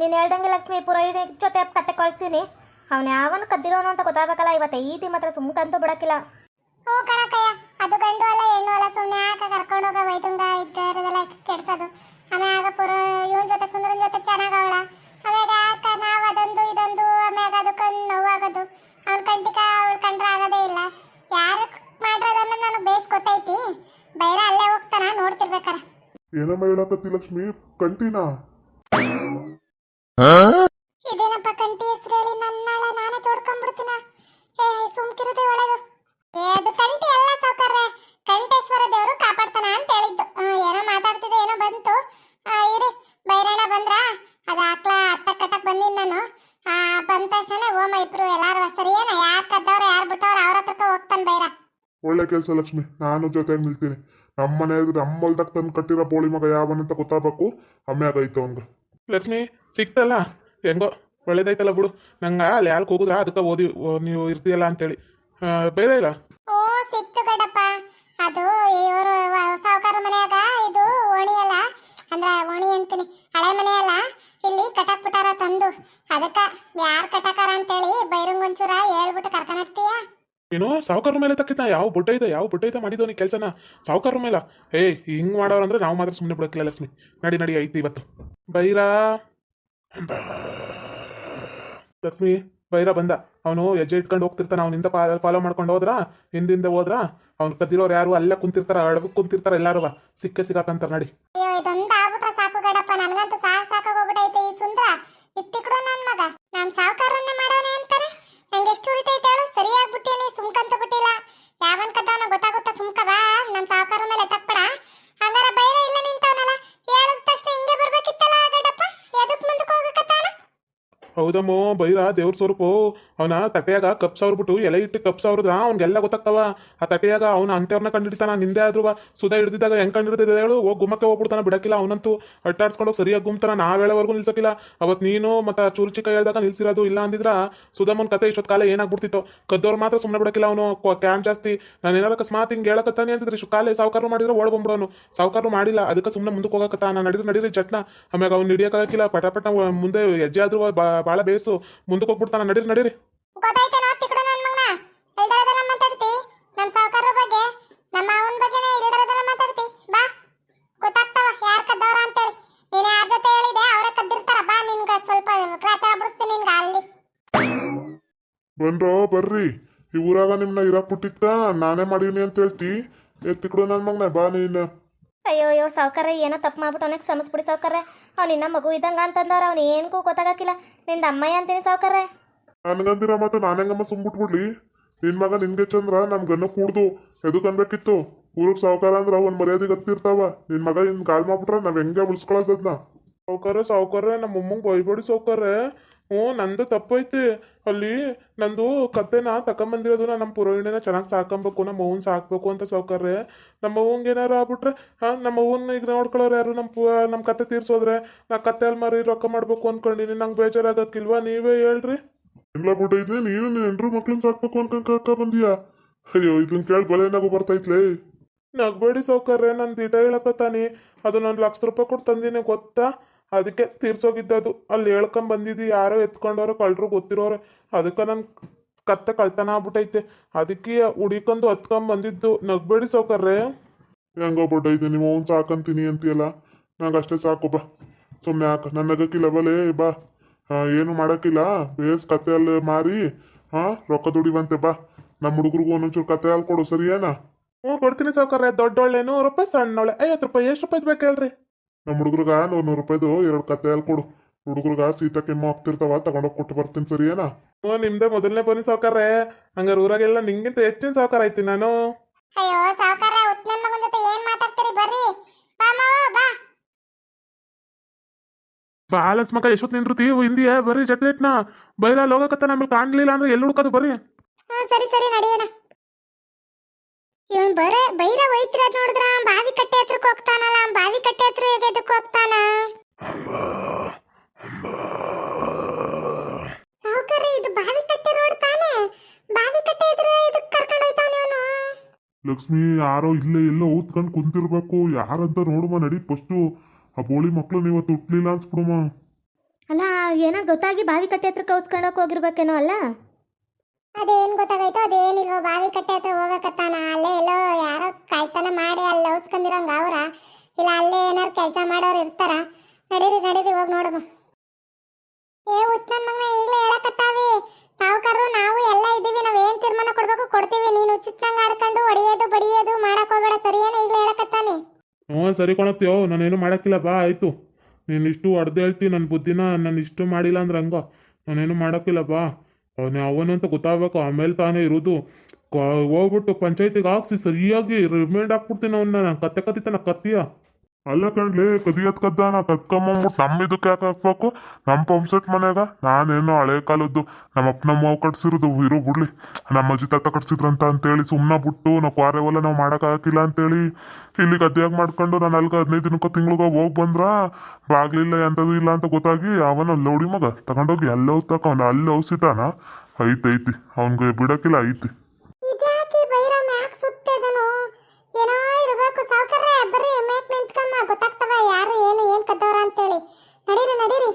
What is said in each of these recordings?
ನೀನು ಹೇಳ್ದಂಗೆ ಲಕ್ಷ್ಮಿ ಪುರೋಹಿತ ಜೊತೆ ಕತೆ ಕಳ್ಸೀನಿ. ಅವನ ಯಾವನು ಕದ್ದಿರೋನು ಅಂತ ಗೊತ್ತಾಗಬೇಕಲ್ಲ ಇವತ್ತು ಈತಿ ಮಾತ್ರ ಸುಮ್ಕಂತೂ ಬಿಡಕ್ಕಿಲ್ಲ. ಹ್ಞೂ ಕಣಕ್ಕಯ್ಯ ಅದು ಗಂಡು ಅಲ್ಲ ಹೆಣ್ಣು ಅಲ್ಲ ಸುಮ್ಮನೆ ಯಾಕೆ ಕರ್ಕೊಂಡು ಹೋಗ ವೈತುಂಗ ಇದ್ದರದೆಲ್ಲ ಕೆಡ್ಸೋದು? ಆಮ್ಯಾಗ ಪುರ ಇವನ್ ಜೊತೆ ಸುಂದರನ ಜೊತೆ ಚೆನ್ನಾಗವಳ ಆಮ್ಯಾಗ ಯಾಕ ನಾವು ಅದೊಂದು ಇದೊಂದು ಆಮ್ಯಾಗ ಅದಕ್ಕೆ ನೋವಾಗೋದು. ಅವ್ನ ಕಂಟಿಕ ಅವಳು ಕಂಡ್ರೆ ಆಗೋದೇ ಇಲ್ಲ. ಯಾರು ಮಾಡಿರೋದನ್ನ ನನಗೆ ಬೇಸ್ ಗೊತ್ತೈತಿ? ಬೈರ ಅಲ್ಲೇ ಹೋಗ್ತಾನ ನೋಡ್ತಿರ್ಬೇಕಾರೆ. ಏನಮ್ಮ ಹೇಳಕತ್ತಿ ಲಕ್ಷ್ಮಿ? ಕಂಟಿನಾ? ಇದೇನಪ್ಪ ಕಂಟಿ ಹೆಸರು ಹೇಳಿ? ನನ್ನಾಳ ನಾನೇ ತೊಡ್ಕೊಂಡ್ಬಿಡ್ತೀನ. ಏ ಸುಮ್ಕಿರುತ್ತೆ ಒಳದು ಏ ಅದು ಕಂಟಿ ಅಲ್ಲ ಸಾವ್ಕಾರ್ರೆ. ಕಂಠೇಶ್ವರ ದೇವರು ಕಾಪಾಡ್ತಾನ ಅಂತ ಹೇಳಿದ್ದು. ಏನೋ ಮಾತಾಡ್ತಿದ್ದೆ ಏನೋ ಬಂತು. ಇರಿ ಬೈರಣ್ಣ ಬಂದ್ರ? ಅದು ಆಕ್ಲ ಅತ್ತ ಕಟ್ಟಕ್ ಬಂದಿನಿ ನಾನು. ಬಂದ ತಕ್ಷಣ ಓಮ ಇಬ್ರು ಎಲ್ಲಾರು ಸರಿ ಏನ? ಯಾರು ಕದ್ದವ್ರ ಯಾರು ಬಿಟ್ಟವ್ರ ಅವ್ರ ಹತ್ರಕ್ಕೆ ಹೋಗ್ತಾನೆ ಬೈರ. ಒಳ್ಳೆ ಕೆಲಸ ಲಕ್ಷ್ಮಿ ನಾನು ಜೊತೆಗೆ ನಿಲ್ತೀನಿ. ನಮ್ಮ ಮನೆ ನಮ್ಮ ಹೊಲ್ದಾಗ ತಂದು ಕಟ್ಟಿರೋ ಬೋಳಿ ಮಗ ಯಾವನಂತ ಗೊತ್ತಾಗಬೇಕು? ಅಮ್ಮೆ ಆಗೈತೆ ಲಕ್ಷ್ಮಿ ಸಿಕ್ತಲ್ಲ? ಹೆಂಗೋ ಒಳ್ಳೇದಾಯ್ತಲ್ಲ ಬಿಡು. ನಂಗೆ ಅಲ್ಲಿ ಯಾಕೆ ಹೋಗುದ್ರ ಅದಕ್ಕೆ ಓದಿ ನೀವು ಇರ್ತೀಯಲ್ಲ ಅಂತೇಳಿ. ಬೇರೆ ಇಲ್ಲ? ಓ ಸಿಕ್ತು ಗಡಪ್ಪ ಅದು ಇವರು ಸಾವುಕಾರ ಮನೆಯಾಗ ಇದು ಓಣಿ ಅಲ್ಲ. ಅಂದ್ರ ಓಣಿ ಅಂತೀನಿ. ಹಳೆ ಮನೆ ಅಲ್ಲ. ಇಲ್ಲಿ ಕಟಾಕ್ ಬಿಟ್ಟಾರ ತಂದು. ಅದಕ್ಕ ಯಾರ್ ಕಟಾಕಾರ ಅಂತೇಳಿ ಬೈರಂಗೊಂಚೂರ ಹೇಳ್ಬಿಟ್ಟು ಕರ್ಕೊಂಡ್ತೀಯ ಏನು ಸಾವುಕಾರ ಮೇಲೆ ತಕ್ಕಿತ ಯಾವ ಬುಟ್ಟ ಇದೆ ಯಾವ ಬುಟ್ಟ ಇದೆ ಮಾಡಿದ್ವ ನೀ ಕೆಲಸನ? ಸಾವುಕಾರ ಮೇಲೆ? ಏಯ್ ಹಿಂಗ್ ಮಾಡೋರಂದ್ರೆ ನಾವು ಮಾತ್ರ ಸುಮ್ಮನೆ ಬಿಡಕ್ಕಿಲ್ಲ ಲಕ್ಷ್ಮಿ. ನಡಿ ನಡಿ ಐತಿ ಇವತ್ತು. ಬೈರಾ ಲಕ್ಷ್ಮಿ ಬೈರ ಬಂದ. ಅವನು ಹೆಜ್ಜೆ ಇಟ್ಕೊಂಡು ಹೋಗ್ತಿರ್ತಾನ. ಅವನಿಂದ ಫಾಲೋ ಮಾಡ್ಕೊಂಡು ಹೋದ್ರ? ಹಿಂದಿಂದ ಹೋದ್ರ? ಅವ್ನು ಕದ್ದಿರೋರು ಯಾರು? ಅಲ್ಲೇ ಕುಂತಿರ್ತಾರ ಅಳವಕ್ಕೆ ಕುಂತಿರ್ತಾರ ಎಲ್ಲಾರು ಸಿಕ್ಕ ಸಿಗಾಕಂತಾರ ನಡಿ ಅಯ್ಯೋ ಇದೊಂದು ಆಗ್ಬಿಟ್ರೆ ಸಾಕು ಗಡಪ್ಪ ನನ್ಗಂತೂ ಸಾಕು ಸಾಕಾಗೋಗ್ಬಿಟ್ಟೈತೆ ಈ ಸುಂದ್ರ ಇತ್ತಿಕ್ಡು ನನ್ ಮಗ ನಮ್ ಸಾವುಕಾರನ್ನೇ ಮಾಡೋನೆ ಅಂತಾರೆ ನಂಗೆ ಎಷ್ಟು ಉರಿತೈತೆ ಹೇಳು ಸರಿಯಾಗ್ಬಿಟ್ಟೇನಿ ಸುಮ್ಕಂತ ಬಿಟ್ಟಿಲ್ಲ ಯಾವನ್ ಕದ್ದವನ ಗೊತ್ತಾಗುತ್ತಾ ಸುಮ್ಕವ ನಮ್ ಸಾವುಕಾರ ಮೇಲೆ ತಪ್ಪಡ ಹಂಗಾರ ಬೈರ ಇಲ್ಲ ನಿಂತವನಲ್ಲ ಹೇಳಿದ ತಕ್ಷಣ ಹಿಂಗೆ ಬರ್ಬೇಕಿತ್ತಲ್ಲ ಗಡಪ್ಪ ಎದಕ್ ಮುಂದಕ್ಕೆ ಹೋಗಕತ್ತಾನ ಹೌದಮ್ಮೋ ಬೈರ ದೇವ್ರ ಸ್ವರೂಪು. ಅವನ ತಟೆಯಾಗ ಕಪ್ ಬಿಟ್ಟು ಎಲೆ ಇಟ್ಟು ಕಪ್ ಸಾವಿರದ ಅವ್ನಿಗೆಲ್ಲ ಗೊತ್ತಾಗ್ತವ. ಆ ತಟೆಯಾಗ ಅವನ ಅಂತ್ಯವ್ರನ್ನ ಕಂಡಿಡ್ತಾನ, ನಿಂದೆ ಆದ್ರೂ ಸುಧಾ ಹಿಡಿದಿದ್ದಾಗ ಹೆಂಗ್ ಕಂಡಿಡಿದ ಹೇಳು? ಹೋಗಿ ಗುಮ್ಮಕ್ಕೆ ಹೋಗ್ಬಿಡ್ತಾನ, ಬಿಡಕ್ಕಿಲ್ಲ ಅವನಂತೂ. ಅಟ್ಟಾಡ್ಸ್ಕೊಂಡು ಸರಿಯಾಗಿ ಗುಮ್ತಾನ ನಾವ್ ಹೇಳೋವರೆಗೂ ನಿಲ್ಸಕ್ಕಿಲ್ಲ. ಅವತ್ ನೀನು ಮತ್ತೆ ಚೂರು ಚಿಕ್ಕ ಹೇಳ್ದಾಗ ನಿಲ್ಸಿರೋದು ಇಲ್ಲ ಅಂದಿದ್ರ ಸುಧಾಮನ್ ಕತೆ ಇಷ್ಟೊತ್ತು ಕಾಲ ಏನಾಗ್ಬಿಡ್ತಿತ್ತು. ಕದ್ದವ್ರು ಮಾತ್ರ ಸುಮ್ಮನೆ ಬಿಡಕ್ಕಿಲ್ಲ ಅವನು ಕ್ಯಾಂಪ್ ಜಾಸ್ತಿ. ನಾನು ಏನಾರ ಅಕಸ್ಮಾತ್ ಹಿಂಗೆ ಹೇಳಕತ್ತಾನೆ ಅಂತಿದ್ರೆ ಇಷ್ಟು ಕಾಲೇ ಸಾವುಕಾರ ಮಾಡಿದ್ರೆ ಓಡ್ ಬಂದ್ಬಿಡೋನು. ಸಾವುಕಾರ ಮಾಡಿಲ್ಲ, ಅದಕ್ಕೆ ಸುಮ್ಮನೆ ಮುಂದಕ್ಕೆ ಹೋಗಕತ್ತ. ನಾನು ನಡೀರಿ ನಡೀರಿ ಜಟ್ನ. ಆಮೇಲೆ ಅವ್ನು ಹಿಡಿಯೋಕ್ಕಾಗಿಲ್ಲ ಪಟ ಪಟ ಮುಂದೆ ಹೆಜ್ಜೆ ಆದ್ರೂ ಭಾಳ ಬೇಸು. ಮುಂದಕ್ಕೆ ಹೋಗ್ಬಿಡ್ತಾನ, ನಡೀರಿ ನಡೀರಿ. ಗೊತ್ತಾಯ್ತೇನೋ ತಿಕ್ಡು ನನ್ ಮಗನ? ಇಲ್ದರದೆಲ್ಲ ಮಾತಾಡ್ತಿ? ನಮ್ ಸಾವುಕಾರರ ಬಗ್ಗೆ? ನಮ್ಮ ಅವನ ಬಗ್ಗೆನೇ ಇಲ್ದರದೆಲ್ಲ ಮಾತಾಡ್ತಿ? ಬಾ. ಗೊತ್ತಾಗ್ತಾವ ಯಾರ್ ಕದ್ದವ್ರ ಅಂತೇಳಿ. ನೀನ್ ಯಾರ ಜೊತೆ ಹೇಳಿದೆ ಅವರೇ ಕದ್ದಿರ್ತಾರ. ಬಾ ನಿನ್ಗ ಸ್ವಲ್ಪ ಕ್ರಾಚಾರ ಬಿಡಿಸ್ತೀನಿ ನಿನ್ಗ ಅಲ್ಲಿ. ಬಂದ್ರೋ ಬರ್ರಿ. ಈ ಊರಾಗ ನಿಮ್ನ ಇರಾಕ್ ಬಿಟ್ಟಿತ್ತ ನಾನೇ ಮಾಡೀನಿ ಅಂತ ಹೇಳ್ತಿ. ಎತ್ತಿಕ್ಡು ನನ್ನ ಮಗನ ಬಾ ನೀನು. ಅಯ್ಯೋ ಅಯ್ಯೋ ಸಾವ್ಕಾರ ಏನೋ ತಪ್ಪು ಮಾಡ್ಬಿಟ್ಟು ಅವನಿಗೆ ಕ್ಷಮಿಸ್ಬಿಡಿ ಸಾವ್ಕಾರ ಅವ್ನು ಇನ್ನ ಮಗು ಇದ್ದಂಗ ಅಂತಂದವ್ರು ಅವ್ನು ಏನಕ್ಕೂ ಗೊತ್ತಾಗಕ್ಕಿಲ್ಲ. ನಿಂದ ಅಮ್ಮಯ್ಯ ಅಂತೀನಿ ಸಾವ್ಕಾರ ನನ್ಗಂದಿರ ಮತ್ತೆ ನಾನಂಗಮ್ಮ ಸುಮ್ಬಿಟ್ಬಿಡ್ಲಿ ನಿನ್ ಮಗ ನಿನ್ಗೆ ಚಂದ್ರ, ನಮ್ ಗನ್ನ ಕೂಡ್ದು. ಎದು ಅನ್ಬೇಕಿತ್ತು? ಊರಿಗೆ ಸಾವುಕಾರ ಅಂದ್ರ ಒಂದ್ ಮರ್ಯಾದೆ ಗತ್ತಿರ್ತಾವ ನಿನ್ ಮಗ ಇನ್ ಕಾಲ್ ಮಾಡ್ಬಿಟ್ರ ನಾವ್ ಹೆಂಗೆ ಉಳಿಸ್ಕೊಳದದ್ನ? ಸಾವುಕಾರ ಸಾವುಕಾರ ನಮ್ಮ ಅಮ್ಮಂಗೆ ಬೈಬೇಡಿ ಸಾವುಕಾರ. ಹ್ಞೂ, ನಂದು ತಪ್ಪೈತಿ. ಅಲ್ಲಿ ನಂದು ಕತ್ತೆನ ತಕೊಂಬಂದಿರೋದು ನಾ ನಮ್ಮ ಪುರೋಹಿಣಿನ ಚೆನ್ನಾಗಿ ಸಾಕೊಬೇಕು ನಮ್ಮ ಅವ್ನ ಸಾಕ್ಬೇಕು ಅಂತ ಸಾವುಕಾರ್ರೆ. ನಮ್ಮ ಅವ್ವಂಗೆ ಏನಾರು ಆಗ್ಬಿಟ್ರೆ, ಹಾಂ ನಮ್ಮ ಅವ್ವನ್ನ ಈಗ ನೋಡ್ಕೊಳ್ಳೋರು ಯಾರು? ನಮ್ಮ ನಮ್ಮ ಕತ್ತೆ ತೀರ್ಸೋದ್ರೆ ನಾ ಕತ್ತೆ ಅಲ್ಲಿ ಮಾರಿ ರೊಕ್ಕ ಮಾಡ್ಬೇಕು ಅನ್ಕೊಂಡಿನಿ. ನಂಗೆ ಬೇಜಾರಾಗಕ್ಕಿಲ್ವಾ? ನೀವೇ ಹೇಳ್ರಿ. ಇಲ್ಲ ಬಿಟ್ಟೈತಿ ನೀನು ನಿನ್ ಹೆಂಡ್ರು ಮಕ್ಳನ್ನ ಸಾಕ್ಬೇಕು ಅನ್ಕೊಂಡ್ ಕರ್ಕ ಬಂದಿಯಾ? ಅಯ್ಯೋ ಇದನ್ ಕೇಳಿ ಬಳೆನಾಗು ಬರ್ತೈತ್ಲೇ ನಗಬೇಡಿ ಸೌಕರ್ಯ ನನ್ ದಿಟ ಹೇಳಕತ್ತಾನೆ ಅದು ನಾನು ಲಕ್ಷ ರೂಪಾಯಿ ಕೊಟ್ಟು ತಂದಿನಿ ಗೊತ್ತಾ? ಅದಕ್ಕೆ ತೀರ್ಸೋಗಿದ್ದದು. ಅಲ್ಲಿ ಹೇಳ್ಕೊಂಡ್ ಬಂದಿದ್ದು ಯಾರೋ ಎತ್ಕೊಂಡವ್ರು ಕಳ್ರು ಗೊತ್ತಿರೋರು. ಅದಕ್ಕೆ ನನ್ ಕತ್ತ ಕಳ್ತನ ಆಗ್ಬಿಟ್ಟೈತೆ ಅದಕ್ಕೆ ಹುಡಿಕೊಂಡು ಹತ್ಕೊಂಡ್ ಬಂದಿದ್ದು. ನಗಬೇಡಿ ಸೌಕರ್ಯ ಹೆಂಗೋ ಬಿಟ್ಟೈತೆ ನಿಮ್ಮ ಅವ್ನ್ ಸಾಕಂತೀನಿ ಅಂತೀಯಲ್ಲ? ನಂಗೆ ಅಷ್ಟೇ ಸಾಕು ಬಾ. ಸುಮ್ಮನೆ ಯಾಕ ನನ್ನ ನಗಕ್ಕಿಲ್ಲ ಬಲೆ ಬಾ. ಏನು ಮಾಡಕ್ಕಿಲ್ಲ? ಬೇಸ್ ಕತೆ ಅಲ್ಲಿ ಮಾರಿ ಹಾ ರೊಕ್ಕ ದುಡಿವಂತೆ ಬಾ. ನಮ್ಮ ಹುಡುಗರಿಗೂ ಒಂದೊಂಚೂರು ಕತೆ ಅಲ್ಲಿ ಕೊಡು ಸರಿಯೇನಾ? ಹ್ಞೂ ಕೊಡ್ತೀನಿ ಸೌಕರ್ಯ ದೊಡ್ಡೊಳ್ಳೆ ನೂರು ರೂಪಾಯಿ ಸಣ್ಣೊಳ್ಳೆ ಐವತ್ತು ರೂಪಾಯಿ ಎಷ್ಟು ರೂಪಾಯಿ ಬೇಕು ಹೇಳ್ರಿ? ನಮ್ಮ ಹುಡುಗರ್ಗ ನೂರು ನೂರು ರೂಪಾಯ್ದು ಎರಡು ಕತೆ ಅಲ್ಲಿ ಕೊಡು. ಹುಡುಗರ್ಗ ಸೀತಾ ಕೆಮ್ಮು ಆಗ್ತಿರ್ತಾವ ತಗೊಂಡೋಗಿ ಕೊಟ್ಟು ಬರ್ತೀನಿ ಸರಿಯೇನಾ? ಹ್ಞೂ ನಿಮ್ದೇ ಮೊದಲನೇ ಬನ್ನಿ ಸೌಕರ್ಯ ಹಂಗಾರೆ ಊರಾಗೆಲ್ಲ ನಿಂಗಿಂತ ಹೆಚ್ಚಿನ ಸೌಕರ್ಯ ಐತಿ ನಾನು. ಅಯ್ಯೋ ಸಾವುಕಾರ ಉತ್ನನ್ ಮಗನ ಜೊತೆ ಏನ್ ಮಾತಾಡ್ತೀರಿ ಬರ್ರಿ ಬಾ ಮಾವ ಬಾ ಬಾಲಸ್ ಮಗ ಎಷ್ಟೊತ್ತು ನಿಂದ್ರತಿ ಹಿಂದಿಯ ಬರೀ ಜಟ್ಲೆಟ್ನ ಬೈರ ಹೋಗಕತ್ತ ನಮಗೆ ಕಾಣ್ಲಿಲ್ಲ ಅಂದ್ರೆ ಎಲ್ಲಿ ಹುಡುಕೋದು ಬರ್ರಿ. ಹಾ ಸರಿ ಸರಿ ನಡೆಯೋಣ. ಇವನ್ ಬರ ಬೈರ ವೈತ್ರ ನೋಡಿದ್ರ? ಬಾವಿ ಕಟ್ಟೆ ಹತ್ರಕ್ಕೆ ಹೋಗ್ತಾನಲ್ಲ ಬಾವಿ ಕಟ್ಟೆ ಹತ್ರ ಎದಕ್ ಹೋಗ್ತಾನ? ಸಾವುಕಾರ ಇದು ಬಾವಿ ಕಟ್ಟೆ ರೋಡ್ ತಾನೇ? ಬಾವಿ ಕಟ್ಟೆ ಎದಕ್ ಕರ್ಕೊಂಡು ಹೋಯ್ತಾನೆ ಇವನು ಲಕ್ಷ್ಮಿ ಯಾರೋ ಇಲ್ಲೇ ಎಲ್ಲೋ ಊತ್ಕೊಂಡು ಕುಂತಿರ್ಬೇಕು. ಯಾರಂತ ನೋಡುವ ನಡಿ ಫಸ್ಟು ಆ ಬೋಳಿ ಮಕ್ಳು ಇವತ್ತು ಹುಟ್ಲಿಲ್ಲ ಅನ್ಸ್ಬಿಡುಮ? ಅಲ್ಲ ಏನೋ ಗೊತ್ತಾಗಿ ಬಾವಿ ಕಟ್ಟೆ ಹತ್ರ ಕೌಸ್ಕೊಂಡೋಗಿ ಹೋಗಿರ್ಬೇಕೇನೋ ಅಲ್ಲ? ಅದೇನ್ ಗೊತ್ತಾಗೈತೋ ಅದೇನಿಲ್ವೋ ಬಾವಿ ಕಟ್ಟೆ ಹತ್ರ ಹೋಗಕತ್ತಾನ. ಅಲ್ಲೇ ಎಲ್ಲೋ ಯಾರೋ ಕಾಯ್ತಾನ ಮಾಡಿ ಅಲ್ಲಿ ಲೌಸ್ಕೊಂಡಿರಂಗ ಅವ್ರ. ಇಲ್ಲ ಅಲ್ಲೇ ಏನಾರು ಕೆಲಸ ಮಾಡೋರು ಇರ್ತಾರ. ನಡೀರಿ ನಡೀರಿ ಹೋಗಿ ನೋಡಮ್ಮ. ಏ ಉತ್ನನ್ ನನ್ ಮಗನ ಈಗಲೇ ಹೇಳಕತ್ತಾವಿ. ಸಾವುಕಾರರು ನಾವು ಎಲ್ಲ ಇದ್ದೀವಿ. ನಾವ್ ಏನ್ ತೀರ್ಮಾನ ಕೊಡ್ಬೇಕು ಕೊಡ್ತೀವಿ. ನೀನು ಉಚಿತಂಗ ಆಡ್ಕೊಂಡು ಹೊಡಿಯೋದು ಬಡಿಯೋದು ಮಾಡಕ್ ಹೋಗ್ಬೇಡ. ಸರಿಯೇನ? ಈಗಲೇ ಹೇಳಕತ್ತಾನೆ. ಹ್ಞೂ, ಸರಿ ಕೊಣತ್ಯೋ ನಾನೇನು ಮಾಡೋಕ್ಕಿಲ್ಲ, ಬಾ, ಆಯಿತು. ನೀನು ಇಷ್ಟು ಹೊಡೆದು ಹೇಳ್ತೀನಿ ನನ್ನ ಬುದ್ಧಿನ ನಾನು ಇಷ್ಟು ಮಾಡಿಲ್ಲ ಅಂದ್ರೆ ಹಂಗ? ನಾನೇನು ಮಾಡೋಕ್ಕಿಲ್ಲ, ಬಾ. ಅವನು ಅವನಂತ ಗೊತ್ತಾಗಬೇಕು, ಆಮೇಲೆ ತಾನೇ ಇರೋದು. ಹೋಗ್ಬಿಟ್ಟು ಪಂಚಾಯತಿಗೆ ಹಾಕ್ಸಿ, ಸರಿಯಾಗಿ ರಿಮೈಂಡ್ ಹಾಕ್ಬಿಡ್ತೀನಿ ಅವನ್ನ ನಾನು ಕತ್ತೆ ಕತ್ತಿತಾನ ಕತ್ತಿಯ? ಅಲ್ಲ ಕಣ್ಲಿ, ಕದಿಯತ್ ಕದ್ದಾನ ಕತ್ಕೊಂಬಂದ್ಬಿಟ್ಟು ನಮ್ಮ ಇದಕ್ಕೆ ಯಾಕೆ ಹಾಕ್ಬೇಕು? ನಮ್ಮ ಪಂಪ್ಸೆಟ್ ಮನ್ಯಾಗ ನಾನೇನೋ ಹಳೆ ಕಾಲದ್ದು ನಮ್ಮ ಅಪ್ಪ ನಮ್ಮ ಅವ್ವ ಕಟ್ಸಿರೋದು, ಇರೋ ಬಿಡ್ಲಿ. ನಮ್ಮ ಅಜ್ಜಿ ತಾತ ಕಟ್ಸಿದ್ರಂತ ಅಂತೇಳಿ ಸುಮ್ಮನೆ ಬಿಟ್ಟು ನಾವು ಕ್ವಾರೆ ಹೊಲ ನಾವು ಮಾಡೋಕ್ಕಾಗಿಲ್ಲ ಅಂತೇಳಿ ಇಲ್ಲಿ ಗದ್ದೆಯಾಗಿ ಮಾಡ್ಕೊಂಡು ನಾನು ಅಲ್ಗ ಹದಿನೈದು ದಿನಕ್ಕೆ ತಿಂಗ್ಳಿಗೆ ಹೋಗಿ ಬಂದ್ರ ಬಾಗ್ಲಿಲ್ಲ ಎಂಥದ್ದು ಇಲ್ಲ ಅಂತ ಗೊತ್ತಾಗಿ ಅವನ ಲೌಡಿ ಮಗ ತಗೊಂಡೋಗಿ ಎಲ್ಲ ತಕೊಂಡ ಅಲ್ಲಿ ಔಸಿಟಾನ ಐತಿ ಐತಿ ಅವ್ನಿಗೆ ಬಿಡೋಕ್ಕಿಲ್ಲ ಐತಿ ಇದ್ಯಾಕೆ ಬೈರ ಮ್ಯಾಕ್ ಸುತ್ತಿದನು ಏನೋ ಇರಬೇಕು ಸಾವುಕಾರ್ರೆ ಬರ್ರಿ ಮ್ಯಾಕ್ ನಿಂತ್ಕಮ್ಮ ಗೊತ್ತಾಗ್ತವ ಯಾರು ಏನು ಏನ್ ಕದ್ದವ್ರ ಅಂತೇಳಿ ನಡೀರಿ ನಡೀರಿ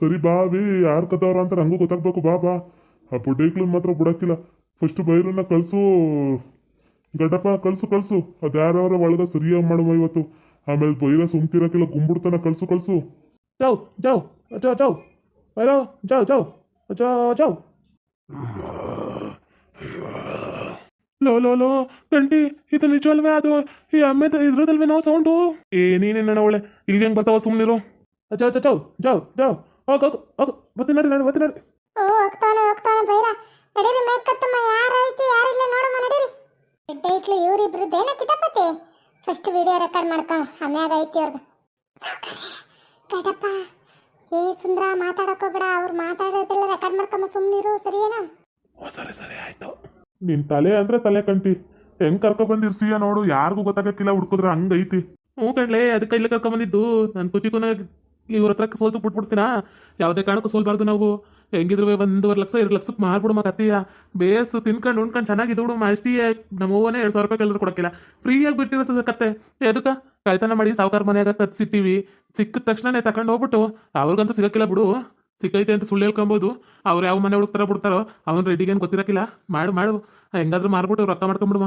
ಸರಿ ಬಾ ಬಿ ಯಾರು ಕದವ್ರ ಅಂತ ನಂಗೂ ಗೊತ್ತಾಗ್ಬೇಕು, ಬಾ ಬಾ. ಆ ಪುಡ್ಡೈಕ್ಳನ್ ಮಾತ್ರ ಬಿಡಕ್ಕಿಲ್ಲ. ಫಸ್ಟ್ ಬೈರನ್ನ ಕಳ್ಸು. ಗಡ್ಡಪ್ಪ, ಕಳ್ಸು ಕಳ್ಸು. ಅದು ಯಾರ್ಯಾರ ಒಳಗ ಸರಿಯಾಗಿ ಮಾಡುವ ಇವತ್ತು? ಆಮೇಲೆ ಬೈರ ಸುಮ್ತಿರಕ್ಕಿಲ್ಲ, ಗುಂಬುಡ್ತನ ಕಳ್ಸು ಕಳ್ಸು. ಜಾವ್ ಜಾವ್ ಅಜಾ ಜಾವ್ ಬೈರ ಜಾವ್ ಜಾವ್ ಅಜಾ ಜಾವ್ ಲೋ ಲೋ ಲೋ, ಗಂಟಿ ಇದು ನಿಜವಲ್ವೇ ಅದು? ಈ ಅಮ್ಮೆ ಇದ್ರದಲ್ವೇ ನಾವು ಸೌಂಡು? ಏ, ನೀನೇನ ಒಳ್ಳೆ? ಇಲ್ಲಿ ಹೆಂಗ್ ಬರ್ತಾವ ಸುಮ್ಮನಿರು ಅಜಾ ಅಜಾ ಜಾವ್ ಜಾವ್ ಜಾವ್ ಹೋಗ್ ಹೋಗ್ ಹೋಗ್. ಬರ್ತೀನಿ ನಡಿ ನಡಿ ಬರ್ತೀನಿ ನಡಿ. ಓ ಹೋಗ್ತಾನೆ ಹೋಗ್ತಾನೆ ಬೈರ. ನಡೀರಿ ಕತ್ತಮ್ಮ ಯಾರ ಐತಿ ಯಾರಿಲ್ಲ ನೋಡಮ್ಮ ನಡೀರಿ. ಕಿಟಪತಿ ಫಸ್ಟ್ ವಿಡಿಯೋ ರೆಕಾರ್ಡ್ ಮಾಡ್ಕೊ ಆಮ್ಯಾಗ ಐತಿ ಕಡಪ್ಪ ಏ ಸುಂದ್ರ ಮಾತಾಡಕ್ ಹೋಗ್ಬೇಡ. ಅವ್ರು ಮಾತಾಡೋದೆಲ್ಲ ರೆಕಾರ್ಡ್ ಮಾಡ್ಕೊಂಬ ಸುಮ್ಮನಿರು ಸರಿಯೇನಾ? ಓ ಸರಿ ಸರಿ ಆಯ್ತು. ನಿನ್ ತಲೆ ಅಂದ್ರೆ ತಲೆ ಕಂಟಿ. ಹೆಂಗ್ ಕರ್ಕೊ ಬಂದಿರ್ಸಿಯ ನೋಡು ಯಾರಿಗೂ ಗೊತ್ತಾಗಕ್ಕಿಲ್ಲ ಹುಡ್ಕುದ್ರೆ ಹಂಗೈತಿ ಹ್ಞೂ ಕಣ್ಲೆ ಅದಕ್ಕೆ ಇಲ್ಲಿ ಕರ್ಕೊ ಬಂದಿದ್ದು. ನಾನು ಕುಚಿಕುನ ಇವ್ರ ಹತ್ರ ಸೋಲ್ತು ಬಿಟ್ಬಿಡ್ತೀನಾ ಯಾವುದೇ ಕಾರಣಕ್ಕೂ ಸೋಲ್ಬಾರ್ದು ನಾವು. ಹೆಂಗಿದ್ರು ಒಂದೂವರೆ ಲಕ್ಷ, ಎರಡು ಲಕ್ಷಕ್ಕೆ ಮಾರ್ಬಿಡು ಮಾ ಕತ್ತೀಯ ಬೇಸು, ತಿನ್ಕೊಂಡು, ಉಣ್ಕೊಂಡು, ಚೆನ್ನಾಗಿದ್ದು ಬಿಡು ಅಷ್ಟೇ ನಮ್ಮವನೇ ಎರಡು ಸಾವಿರ ರೂಪಾಯಿ ಕೇಳಿದ್ರು ಕೊಡಕ್ಕಿಲ್ಲ. ಫ್ರೀಯಾಗಿ ಬಿಟ್ಟಿರೋ ಸದ ಕತ್ತೆ. ಎದಕ್ಕ ಕಳ್ತನ ಮಾಡಿ ಸಾವುಕಾರ ಮನೆಯಾಗ ಕತ್ಸಿಟ್ಟಿವಿ ಸಿಕ್ಕಿದ ತಕ್ಷಣನೇ ತಕೊಂಡು ಹೋಗ್ಬಿಟ್ಟು, ಅವ್ರಿಗಂತೂ ಸಿಗಕ್ಕಿಲ್ಲ ಬಿಡು. ಸಿಕ್ಕೈತೆ ಅಂತ ಸುಳ್ಳು ಹೇಳ್ಕೊಬೋದು. ಅವ್ರು ಯಾವ ಮನೆ ಹುಡುಕ್ತಾರ ಬಿಡ್ತಾರೋ, ಅವ್ನು ರೆಡಿಗೇನು ಗೊತ್ತಿರಕ್ಕಿಲ್ಲ. ಮಾಡು ಮಾಡು. ಹೆಂಗಾದ್ರೂ ಮಾರ್ಬಿಟ್ಟು ರೊಕ್ಕ ಮಾಡ್ಕೊಂಬಿಡುವ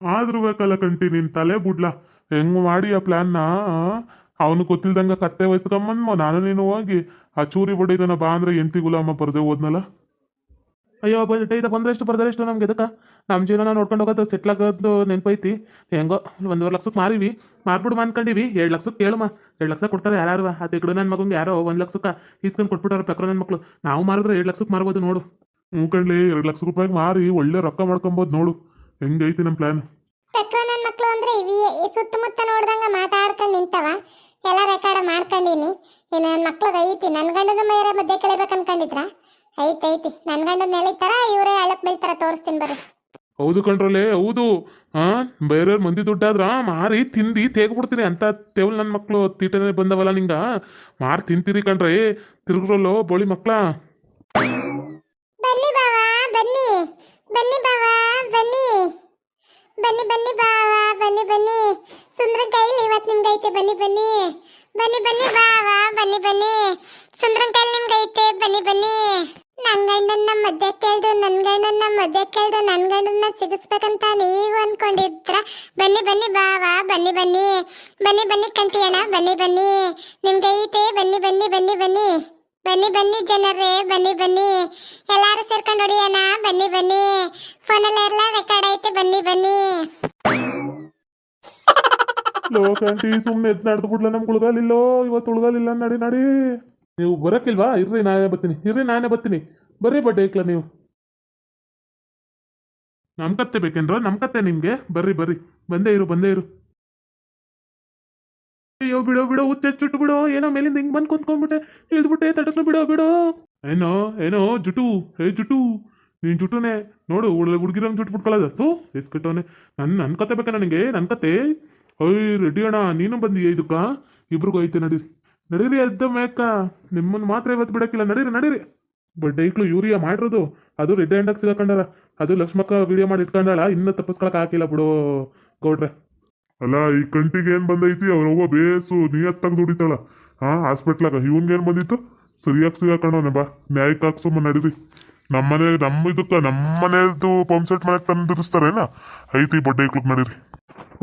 ಆದ್ರೂ ಬೇಕಲ್ಲ ಕಂಟಿ ನಿನ್ ತಲೆ ಬುಡ್ಲ. ಹೆಂಗ್ ಮಾಡಿ ಆ ಪ್ಲಾನ್ನ? ಅವನು ಗೊತ್ತಿಲ್ದಂಗ ಕತ್ತೆ ಒಯ್ತ್ಕೊಂಬಂದ್ ನಾನು ನೀನು ಹೋಗಿ ಆ ಚೂರಿ ಬಡಿದನ ಬಾ ಅಂದ್ರೆ ಎಂಟಿ ಗುಲಾಮ ಬರ್ದೆ ಹೋದ್ನಲ್ಲ? ಅಯ್ಯೋ ಬಂದು ಇದ ಬಂದ್ರೆ ಎಷ್ಟು ಬರ್ದಾರೆ ಎಷ್ಟು ನಮ್ಗೆ ಎದಕ್ಕ? ನಮ್ಮ ಜೀವನ ನೋಡ್ಕೊಂಡು ಹೋಗೋದು ಸೆಟ್ಲ್ ಆಗೋದು ನೆನಪೈತಿ. ಹೆಂಗೋ ಒಂದೂವರೆ ಲಕ್ಷಕ್ಕೆ ಮಾರಿವಿ. ಮಾರ್ಬಿಡು ಅನ್ಕೊಂಡಿವಿ. ಎರಡು ಲಕ್ಷಕ್ಕೆ ಕೇಳಮ್ಮ ಎರಡು ಲಕ್ಷ ಕೊಡ್ತಾರೆ ಯಾರು ಆ ತೆಗಡು ನನ್ನ ಮಗಂಗೆ ಯಾರೋ ಒಂದು ಲಕ್ಷಕ್ಕೆ ಈಸ್ಕೊಂಡು ಕೊಟ್ಬಿಟ್ಟಾರೆ ಪ್ರಕರಣ ನನ್ನ ಮಕ್ಕಳು ನಾವು ಮಾರಿದ್ರೆ ಎರಡು ಲಕ್ಷಕ್ಕೆ ಮಾರ್ಬೋದು ನೋಡು. ಹ್ಞೂ ಕಣ್ಲಿ ಎರಡು ಲಕ್ಷ ರೂಪಾಯಿಗೆ ಮಾರಿ ಒಳ್ಳೆ ರೊಕ್ಕ ಮಾಡ್ಕೊಬೋದು ನೋಡು. ಹೆಂಗೈತಿ ನಮ್ಮ ಮಕ್ಳು ಅಂದ್ರೆ ಇವಿ ಸುತ್ತಮುತ್ತ ನೋಡ್ದಂಗ ಮಾತಾಡ್ಕೊಂಡು ನಿಂತವ. ಎಲ್ಲ ರೆಕಾರ್ಡ್ ಮಾಡ್ಕೊಂಡಿನಿ. ಇನ್ನು ನನ್ನ ಮಕ್ಳಿಗೆ ಐತಿ. ನನ್ನ ಗಂಡನ ಮೈಯರ ಮಧ್ಯೆ ಕೇಳಬೇಕು ಅನ್ಕೊಂಡಿದ್ರ? ಐತಿ ಐತಿ. ನನ್ನ ಗಂಡನ ಎಳಿತಾರ ಇವರೇ ಅಳಕ್ ಬೀಳ್ತಾರ ತೋರಿಸ್ತೀನಿ ಬರ್ರಿ. ಹೌದು ಕಣ್ರಲ್ಲೇ ಹೌದು. ಹಾ ಬೇರೆಯವ್ರ ಮಂದಿ ದುಡ್ಡಾದ್ರ ಮಾರಿ ತಿಂದು ತೇಗ್ಬಿಡ್ತೀನಿ ಅಂತ ತೇವಲ್ ನನ್ನ ಮಕ್ಕಳು ತೀಟನೆ ಬಂದವಲ್ಲ ನಿಂಗ? ಮಾರಿ ತಿಂತೀರಿ ಕಣ್ರಿ. ತಿರುಗ್ರಲ್ಲೋ ಬೋಳಿ ಮಕ್ಳ. ಬನ್ನಿ ಬಾವಾ ಬನ್ನಿ. ಬನ್ನಿ ಬಾವಾ ಬನ್ನಿ. ಬನ್ನಿ ಬನ್ನಿ ಬಾವ, ಬನ್ನಿ ಬನ್ನಿ. ಸುಂದ್ರ ಕೈಲಿ ಇವತ್ತು ನಿಮ್ಗೆ ಐತೆ, ಬನ್ನಿ ಬನ್ನಿ. ಬನ್ನಿ ಬನ್ನಿ ಬಾವಾ, ಬನ್ನಿ ಬನ್ನಿ. ಸುಂದ್ರನ್ ಕೈಲಿ ನಿಮ್ಗೆ ಐತೆ, ಬನ್ನಿ ಬನ್ನಿ. ನನ್ ಗಂಡನ್ನ ಕೇಳ್ದು ನನ್ ಗಂಡನ್ನ ಕೇಳ್ದು ನನ್ ಗಂಡನ್ನ ಸಿಗಿಸ್ಬೇಕಂತ ನೀವು ಅನ್ಕೊಂಡಿದ್ರ. ಬನ್ನಿ ಬನ್ನಿ ಬಾವ, ಬನ್ನಿ ಬನ್ನಿ. ಬನ್ನಿ ಬನ್ನಿ ಕಂಟಿಯಣ್ಣ ಬನ್ನಿ ಬನ್ನಿ. ನಿಮ್ಗೆ ಐತೆ, ಬನ್ನಿ ಬನ್ನಿ ಬನ್ನಿ ಬನ್ನಿ. ಬನ್ನಿ ಬನ್ನಿ ಜನರೇ, ಬನ್ನಿ ಬನ್ನಿ. ಎಲ್ಲಾರು ಸೇರ್ಕೊಂಡು ಹೊಡಿಯೋಣ ಬನ್ನಿ ಬನ್ನಿ. ಫೋನಲ್ಲೆಲ್ಲ ರೆಕಾರ್ಡ್ ಐತೆ. ಬನ್ನಿ ಬನ್ನಿ. ಲೋಕಂಟಿ ಸುಮ್ಮನೆ ಎದ್ ನಡೆದು ಬಿಡ್ಲ ನಮ್ಗೆ ಉಳ್ಗಾಲಿಲ್ಲೋ ಇವತ್ತು ಉಳ್ಗಾಲಿಲ್ಲ ನಡಿ ನಡಿ. ನೀವು ಬರಕ್ಕಿಲ್ವಾ? ಇರ್ರಿ, ನಾನೇ ಬರ್ತೀನಿ. ಇರ್ರಿ, ನಾನೇ ಬರ್ತೀನಿ. ಬರ್ರಿ ಬಡ್ಡೆ ಇಕ್ಲ ನೀವು. ನಮ್ ಕತ್ತೆ ಬೇಕೇನ್ರೋ? ನಮ್ ಕತ್ತೆ ನಿಮ್ಗೆ? ಬರ್ರಿ ಬರ್ರಿ. ಬಂದೇ ಇರು ಬಂದೇ ಇರು. ಅಯ್ಯೋ, ಬಿಡೋ ಬಿಡೋ ಹುಚ್ಚೆಚ್ಚುಟ್ಟು ಬಿಡೋ. ಏನೋ ಮೇಲಿಂದ ಹಿಂಗ್ ಬಂದ್ ಕುಂತ್ಕೊಂಡ್ಬಿಟ್ಟೆ. ಇಳಿದ್ಬಿಟ್ಟೆ ತಡಕ್ಲು ಬಿಡೋ ಬಿಡೋ. ಏನೋ ಏನೋ, ಜುಟು. ಹೇ, ಜುಟು. ನೀನ್ ಜುಟುನೆ. ನೋಡು ಹುಡುಗಿರಂಗ್ ಜುಟ್ಟು ಬಿಟ್ಕೊಳ್ಳೋದು. ತೂ ಎಸ್ಕಿಟ್ಟವನೆ ನನ್ ನನ್ ಕತೆ ಬೇಕಾ ನನಗೆ ನನ್ನ ಕತೆ? ಅಯ್ಯ ರೆಡಿ ಅಣ್ಣ, ನೀನು ಬಂದೀಯ ಇದಕ್ಕ? ಇಬ್ರಿಗೂ ಐತೆ, ನಡೀರಿ. ನಡೀರಿ, ಎದ್ದ ಮೇಕ. ನಿಮ್ಮನ್ನ ಮಾತ್ರ ಇವತ್ತು ಬಿಡೋಕ್ಕಿಲ್ಲ. ನಡೀರಿ ನಡೀರಿ. ಬಟ್ ಡೈಕ್ಲು ಯೂರಿಯಾ ಮಾಡಿರೋದು. ಅದು ರೆಡ್ ಹ್ಯಾಂಡಾಗಿ ಸಿಗಾಕೊಂಡಾರ. ಅದು ಲಕ್ಷ್ಮಕ್ಕ ವಿಡಿಯೋ ಮಾಡಿ ಇಟ್ಕೊಂಡಾಳ. ಇನ್ನೂ ತಪ್ಪಿಸ್ಕೊಳಕ್ ಹಾಕಿಲ್ಲ ಬಿಡು. ಗೌಡ್ರೆ. ಅಲ್ಲ, ಈ ಕಂಟಿಗೆ ಏನ್ ಬಂದೈತಿ? ಅವ್ರವ್ವ ಬೇಸು ನಿಯತ್ತಾಗಿ ದುಡಿತಾಳ. ಹಾಂ ಹಾಸ್ಪಿಟ್ಲಾಗ. ಏನ್ ಬಂದಿತ್ತು? ಸರಿಯಾಗಿ ಸಿಗಾಕಣವನೆ ಬಾ. ನ್ಯಾಯಕ್ಕೆ ಹಾಕ್ಸೊಮ್ಮ ನಡೀರಿ. ನಮ್ಮನೆ ನಮ್ಮ ಇದಕ್ಕೆ ನಮ್ಮನೇದು ಪಂಪ್ ಸೆಟ್ ಮನೆಗೆ ತಂದಿರಿಸ್ತಾರೇನ ಐತಿ ಬಡ್ಡೆ ಕ್ಲಬ್ ನಡೀರಿ.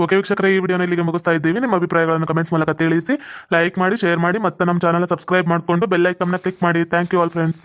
ಓಕೆ ವೀಕ್ಷಕರ, ಈ ವಿಡಿಯೋನ ಇಲ್ಲಿಗೆ ಮುಗಿಸ್ತಾ ಇದ್ದೀವಿ. ನಿಮ್ಮ ಅಭಿಪ್ರಾಯಗಳನ್ನು ಕಮೆಂಟ್ಸ್ ಮೂಲಕ ತಿಳಿಸಿ, ಲೈಕ್ ಮಾಡಿ, ಶೇರ್ ಮಾಡಿ, ಮತ್ತೆ ನಮ್ಮ ಚಾನಲ್ ಸಬ್ಸ್ಕ್ರೈಬ್ ಮಾಡಿಕೊಂಡು ಬೆಲ್ ಐಕನ್ನ ಕ್ಲಿಕ್ ಮಾಡಿ. Thank you all friends.